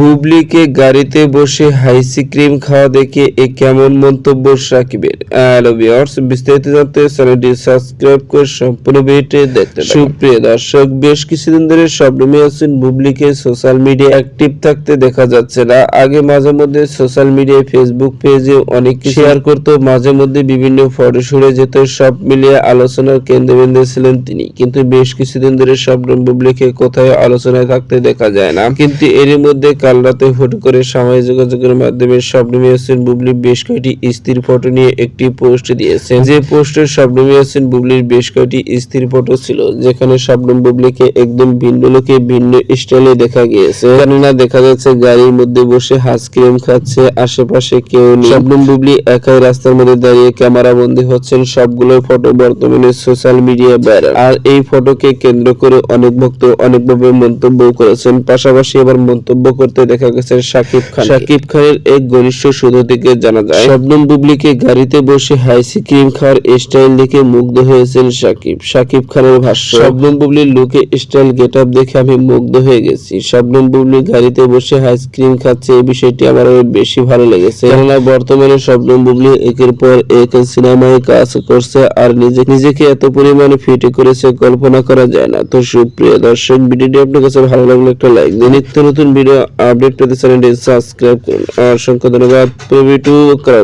বুবলিকে গাড়িতে বসে আইসক্রিম খাওয়া দেখে এ কেমন মন্তব্য সাকিবের। হ্যালো ভিউয়ার্স, বিস্তারিত জানতে চ্যানেলটি সাবস্ক্রাইব করে সম্পূর্ণ ভিডিওটি দেখতে। সুপ্রিয় দর্শক, বেশ কিছুদিন ধরে স্বপ্নমী আছেন বুবলিকে সোশ্যাল মিডিয়া অ্যাক্টিভ থাকতে দেখা যাচ্ছে না। আগে মাঝে মধ্যে সোশ্যাল মিডিয়ায় ফেসবুক পেজে অনেক শেয়ার করতো, মাঝে মধ্যে বিভিন্ন ফটো শুড়ে যেত, সব মিলিয়ে আলোচনার কেন্দ্রবিন্দু ছিলেন তিনি। কিন্তু বেশ কিছুদিন ধরে স্বপ্ন বুবলিকে কোথায় আলোচনায় থাকতে দেখা যায় না। কিন্তু এর মধ্যে কাল রাতে ফটো করে সামাজিক যোগাযোগের মাধ্যমে স্বপ্নমী বুবলি বেশ কয়েকটি স্থির ফটো নিয়ে একটি পোস্ট দিয়েছেন। যে পোস্টের স্বপ্নমী বুবলির বেশ কয়েকটি স্থির ফটো ছিল, যেখানে স্বপ্নম বুবলিকে একদম ভিন্ন লোকে ভিন্ন স্টাইলে দেখা গিয়েছে। কেননা দেখা যাচ্ছে গাড়ির মধ্যে বসে আইসক্রিম খাচ্ছে, আশেপাশে কেউ নেই। স্বপ্নম বুবলি একাই রাস্তার মধ্যে দাঁড়িয়ে ক্যামেরা বন্দী হচ্ছেন, সবগুলো ফটো বর্তমানে সোশ্যাল মিডিয়া ভাইরাল আর এই ফটোকে কেন্দ্র করে অনেক ভক্ত অনেকভাবে মন্তব্য করেছেন। পাশাপাশি এবার মন্তব্য করতে দেখা গেছে সাকিব খান। শাকিব খানের এক ঘনিষ্ঠ সূত্র থেকে জানা যায় শবনম বুবলিকে গাড়িতে বসে আইসক্রিম খাওয়ার স্টাইল দেখে মুগ্ধ হয়েছেন শাকিব। শাকিব খানের ভাষ্য শবনম বুবলির লুকে স্টাইল গেট আপ দেখে আমি মুগ্ধ হয়ে গেছি। শবনম বুবলি গাড়িতে বসে আইসক্রিম খাচ্ছে এই বিষয়টি আমার বেশি ভালো লেগেছে। কেননা বর্তমানে শবনম বুবলি একের পর এক সিনেমায় কাজ করছে আর নিজে নিজেকে এত পরিমাণে ফিট করেছে কল্পনা করা যায় না। তো সুপ্রিয় দর্শক ভিডিওটি আপনার কাছে ভালো লাগলে একটা লাইক দিন নিত্য নতুন ভিডিও আপডেট পেতে চ্যানেলটি সাবস্ক্রাইব করুন। অসংখ্য ধন্যবাদ। প্রভৃতি করা